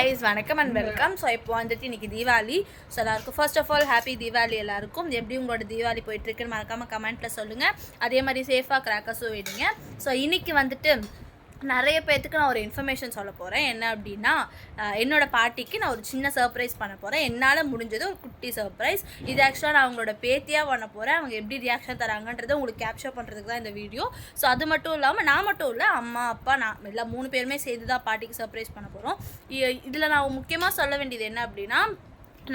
Guys வணக்கம் and welcome so இப்போ வந்துட்டு இன்னைக்கு தீபாவளி. ஸோ எல்லாருக்கும் first of all happy Deepavali எல்லாருக்கும். எப்படி உங்களோட தீபாவளி போயிட்டு இருக்குன்னு மறக்காம கமெண்ட்ல சொல்லுங்க. அதே மாதிரி சேஃபாக கிராக்கர்ஸும் விடுங்க. ஸோ இன்னைக்கு வந்துட்டு நிறைய பேர்த்துக்கு நான் ஒரு இன்ஃபர்மேஷன் சொல்ல போகிறேன் என்ன அப்படின்னா என்னோட பாட்டிக்கு நான் ஒரு சின்ன சர்ப்ரைஸ் பண்ண போகிறேன் என்னால் முடிஞ்சது ஒரு குட்டி சர்ப்ரைஸ் இது ஆக்சுவலாக நான் அவங்களோட பேத்தியாக பண்ண போகிறேன் அவங்க எப்படி ரியாக்ஷன் தராங்கன்றதை உங்களுக்கு கேப்சர் பண்ணுறதுக்கு தான் இந்த வீடியோ ஸோ அது மட்டும் இல்லாமல் நான் மட்டும் இல்லை அம்மா அப்பா நான் எல்லா மூணு பேருமே சேர்ந்து தான் பாட்டிக்கு சர்ப்ரைஸ் பண்ண போகிறோம் இதில் நான் முக்கியமாக சொல்ல வேண்டியது என்ன அப்படின்னா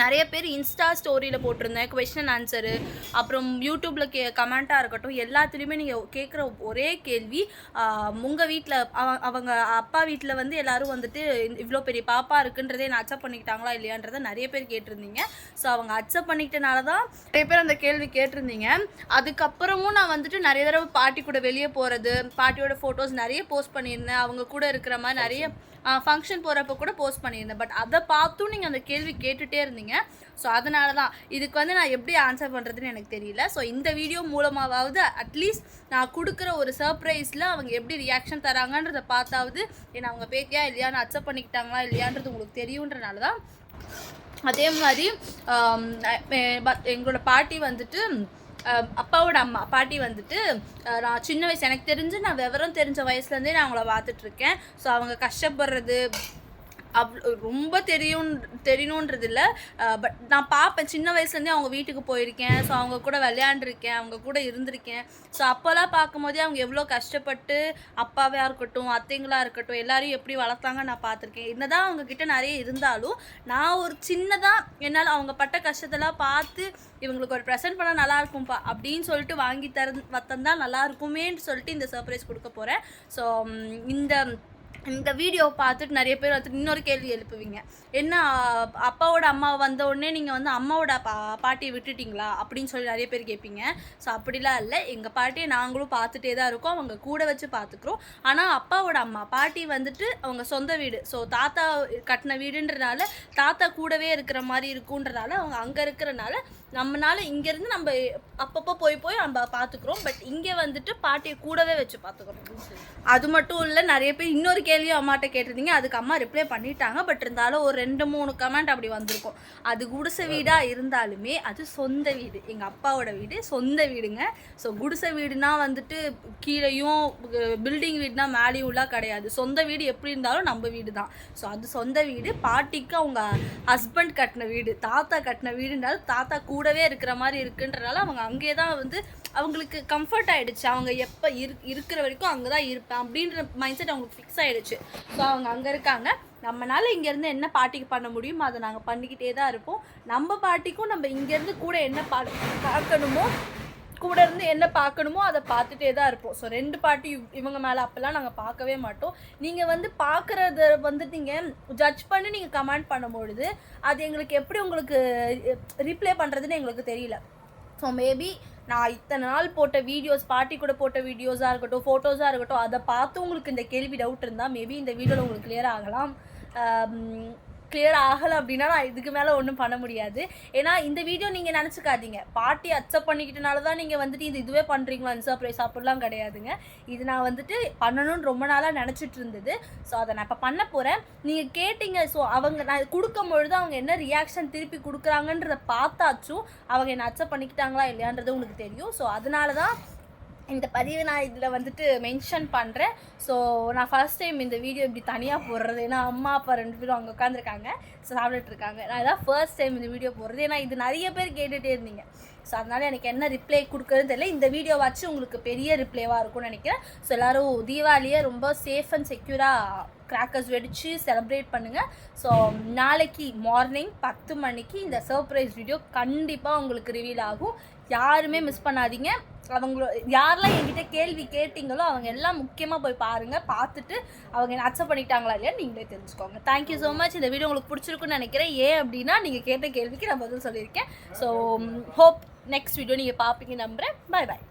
நிறைய பேர் இன்ஸ்டா ஸ்டோரியில் போட்டிருந்தேன் கொஷின் ஆன்சரு அப்புறம் யூடியூப்பில் கே கமெண்ட்டாக இருக்கட்டும் எல்லாத்துலேயுமே நீங்கள் கேட்குற ஒரே கேள்வி உங்கள் வீட்டில் அவங்க அப்பா வீட்டில் வந்து எல்லாரும் வந்துட்டு இவ்வளோ பெரிய பாப்பா இருக்குன்றதே நான் அக்செப்ட் பண்ணிக்கிட்டாங்களா இல்லையான்றதை நிறைய பேர் கேட்டிருந்தீங்க. ஸோ அவங்க அக்செப்ட் பண்ணிக்கிட்டனால தான் நிறைய பேர் அந்த கேள்வி கேட்டிருந்தீங்க. அதுக்கப்புறமும் நான் வந்துட்டு நிறைய தடவை பாட்டி கூட வெளியே போகிறது பாட்டியோட ஃபோட்டோஸ் நிறைய போஸ்ட் பண்ணியிருந்தேன். அவங்க கூட இருக்கிற மாதிரி நிறைய ஃபங்க்ஷன் போகிறப்ப கூட போஸ்ட் பண்ணியிருந்தேன். பட் அதை பார்த்தும் நீங்கள் அந்த கேள்வி கேட்டுகிட்டே இருந்தீங்க. ஸோ அதனால தான் இதுக்கு வந்து நான் எப்படி ஆன்சர் பண்ணுறதுன்னு எனக்கு தெரியல. ஸோ இந்த வீடியோ மூலமாவது அட்லீஸ்ட் நான் கொடுக்குற ஒரு சர்ப்ரைஸில் அவங்க எப்படி ரியாக்ஷன் தராங்கன்றதை பார்த்தாவது என்ன அவங்க பேத்தியா இல்லையான்னு அக்செப்ட் பண்ணிக்கிட்டாங்களா இல்லையான்றது உங்களுக்கு தெரியுன்றனால தான் அதே மாதிரி எங்களோட பாட்டி வந்துட்டு அப்பாவோட அம்மா பாட்டி வந்துட்டு நான் சின்ன வயசு எனக்கு தெரிஞ்சு நான் விவரம் தெரிஞ்ச வயசுலேருந்தே நான் அவங்கள பார்த்துட்ருக்கேன் ஸோ அவங்க கஷ்டப்படுறது அவ் ரொம்ப தெரியும் தெரியணுன்றது இல்லை பட் நான் பார்ப்பேன் சின்ன வயசுலேருந்தே அவங்க வீட்டுக்கு போயிருக்கேன். ஸோ அவங்க கூட விளையாண்டுருக்கேன். அவங்க கூட இருந்திருக்கேன். ஸோ அப்போல்லாம் பார்க்கும்போதே அவங்க எவ்வளோ கஷ்டப்பட்டு அப்பாவாக இருக்கட்டும் அத்தைங்களாக இருக்கட்டும் எல்லாரையும் எப்படி வளர்த்தாங்க நான் பார்த்துருக்கேன் என்னதான் அவங்க கிட்ட நிறைய இருந்தாலும் நான் ஒரு சின்னதாக என்னால் அவங்க பட்ட கஷ்டத்தெல்லாம் பார்த்து இவங்களுக்கு ஒரு ப்ரெசென்ட் பண்ணால் நல்லா இருக்கும்ப்பா அப்படின்னு சொல்லிட்டு வாங்கி தர வத்தந்தான் நல்லா இருக்குமேன்னு சொல்லிட்டு இந்த சர்ப்ரைஸ் கொடுக்க போகிறேன் ஸோ இந்த இந்த வீடியோ பார்த்துட்டு நிறைய பேர் வந்துட்டு இன்னொரு கேள்வி எழுப்புவீங்க. என்ன அப்பாவோட அம்மா வந்த உடனே நீங்கள் வந்து அம்மாவோட பா பாட்டியை விட்டுட்டிங்களா? அப்படின்னு சொல்லி நிறைய பேர் கேட்பீங்க. ஸோ அப்படிலாம் இல்லை. எங்கள் பாட்டியை நாங்களும் பார்த்துட்டே தான் இருக்கோம். அவங்க கூட வச்சு பார்த்துக்குறோம். ஆனால் அப்பாவோட அம்மா பாட்டி வந்துட்டு அவங்க சொந்த வீடு. ஸோ தாத்தா கட்டின வீடுன்றனால தாத்தா கூடவே இருக்கிற மாதிரி இருக்குன்றனால அவங்க அங்கே இருக்கிறனால நம்மனால இங்கேருந்து நம்ம அப்பப்போ போய் போய் நம்ம பார்த்துக்குறோம் பட் இங்கே வந்துட்டு பாட்டியை கூடவே வச்சு பார்த்துக்குறோம் அது மட்டும் இல்லை நிறைய பேர் இன்னொரு கேள்வியும் அம்மாட்ட கேட்டிருந்தீங்க. அதுக்கு அம்மா ரிப்ளை பண்ணிட்டாங்க. பட் இருந்தாலும் ஒரு ரெண்டு மூணு கமெண்ட் அப்படி வந்திருக்கும். அது குடிசை வீடாக இருந்தாலுமே அது சொந்த வீடு. எங்கள் அப்பாவோட வீடு சொந்த வீடுங்க. ஸோ குடிசை வீடுனா வந்துட்டு கீழேயும் பில்டிங் வீடுனா மேலேயும் உள்ள கிடையாது. சொந்த வீடு எப்படி இருந்தாலும் நம்ம வீடு தான் ஸோ அது சொந்த வீடு. பாட்டிக்கு அவங்க ஹஸ்பண்ட் கட்டின வீடு தாத்தா கட்டின வீடுனாலும் தாத்தா கூட கூடவே இருக்கிற மாதிரி இருக்குன்றனால அவங்க அங்கே தான் வந்து அவங்களுக்கு கம்ஃபர்ட் ஆயிடுச்சு. அவங்க எப்போ இரு இருக்கிற வரைக்கும் அங்கே தான் இருப்பேன் அப்படின்ற மைண்ட் செட் அவங்களுக்கு ஃபிக்ஸ் ஆகிடுச்சு ஸோ அவங்க அங்கே இருக்காங்க. நம்மனால இங்கேருந்து என்ன பாட்டிக்கு பண்ண முடியுமோ அதை நாங்கள் பண்ணிக்கிட்டே தான் இருப்போம். நம்ம பாட்டிக்கும் நம்ம இங்கேருந்து கூட என்ன பா பார்க்கணுமோ கூட இருந்து என்ன பார்க்கணுமோ அதை பார்த்துட்டே தான் இருப்போம். ஸோ ரெண்டு பாட்டி இவ்- இவங்க மேலே அப்போல்லாம் நாங்கள் பார்க்கவே மாட்டோம். நீங்கள் வந்து பார்க்குறத வந்து நீங்கள் ஜட்ஜ் பண்ணி நீங்கள் கமெண்ட் பண்ணும்பொழுது அது எங்களுக்கு எப்படி உங்களுக்கு ரிப்ளை பண்ணுறதுன்னு எங்களுக்கு தெரியல. ஸோ மேபி நான் இத்தனை நாள் போட்ட வீடியோஸ் பாட்டி கூட போட்ட வீடியோஸாக இருக்கட்டும் ஃபோட்டோஸாக இருக்கட்டும் அதை பார்த்து உங்களுக்கு இந்த கேள்வி டவுட் இருந்தால் மேபி இந்த வீடியோவில் உங்களுக்கு கிளியர் ஆகலாம். கிளியர் ஆகலை அப்படின்னா நான் இதுக்கு மேலே ஒன்றும் பண்ண முடியாது. ஏன்னா இந்த வீடியோ நீங்கள் நினச்சிக்காதீங்க. பாட்டி அக்செப்ட் பண்ணிக்கிட்டனால தான் நீங்கள் வந்துட்டு இது இதுவே பண்ணுறீங்களா சர்ப்ரைஸ் அப்படிலாம் கிடையாதுங்க. இது நான் வந்துட்டு பண்ணணும்னு ரொம்ப நாளாக நினச்சிட்டு இருந்தது. ஸோ அதை நான் இப்போ பண்ண போகிறேன் நீங்கள் கேட்டீங்க ஸோ அவங்க நான் கொடுக்கும் பொழுது அவங்க என்ன ரியாக்ஷன் திருப்பி கொடுக்குறாங்கன்றத பார்த்தாச்சும் அவங்க என்ன அக்செப்ட் பண்ணிக்கிட்டாங்களா இல்லையான்றது உங்களுக்கு தெரியும். ஸோ அதனால தான் இந்த பதிவு நான் இதில் வந்துட்டு மென்ஷன் பண்ணுறேன் ஸோ நான் ஃபர்ஸ்ட் டைம் இந்த வீடியோ இப்படி தனியாக போடுறது. ஏன்னா அம்மா அப்பா ரெண்டு பேரும் அங்கே உட்காந்துருக்காங்க ஸோ சாப்பிட்டுட்டு இருக்காங்க. நான் இதான் ஃபர்ஸ்ட் டைம் இந்த வீடியோ போடுறது. ஏன்னா இது நிறைய பேர் கேட்டுகிட்டே இருந்தீங்க. ஸோ அதனால் எனக்கு என்ன ரிப்ளை கொடுக்குறதுன்னு தெரியல. இந்த வீடியோ வச்சு உங்களுக்கு பெரிய ரிப்ளைவாக இருக்கும்னு நினைக்கிறேன். ஸோ எல்லோரும் தீபாவளியை ரொம்ப சேஃப் அண்ட் செக்யூராக கிராக்கர்ஸ் வெடித்து செலிப்ரேட் பண்ணுங்கள் ஸோ நாளைக்கு மார்னிங் பத்து மணிக்கு இந்த சர்ப்ரைஸ் வீடியோ கண்டிப்பாக உங்களுக்கு ரிவீல் ஆகும். யாருமே மிஸ் பண்ணாதீங்க. அவங்களோ யாரெல்லாம் என்கிட்ட கேள்வி கேட்டிங்களோ அவங்க எல்லாம் முக்கியமாக போய் பாருங்கள் பார்த்துட்டு அவங்க என்ன அக்செப்ட் பண்ணிட்டாங்களா இல்லையா நீங்களே தெரிஞ்சுக்கோங்க. தேங்க்யூ ஸோ மச் இந்த வீடியோ உங்களுக்கு பிடிச்சிருக்குன்னு நினைக்கிறேன். ஏன் அப்படின்னா நீங்கள் கேட்ட கேள்விக்கு நான் பதில் சொல்லியிருக்கேன். ஸோ ஹோப் நெக்ஸ்ட் வீடியோ நீங்கள் பார்ப்பீங்க நம்புகிறேன் பை பாய்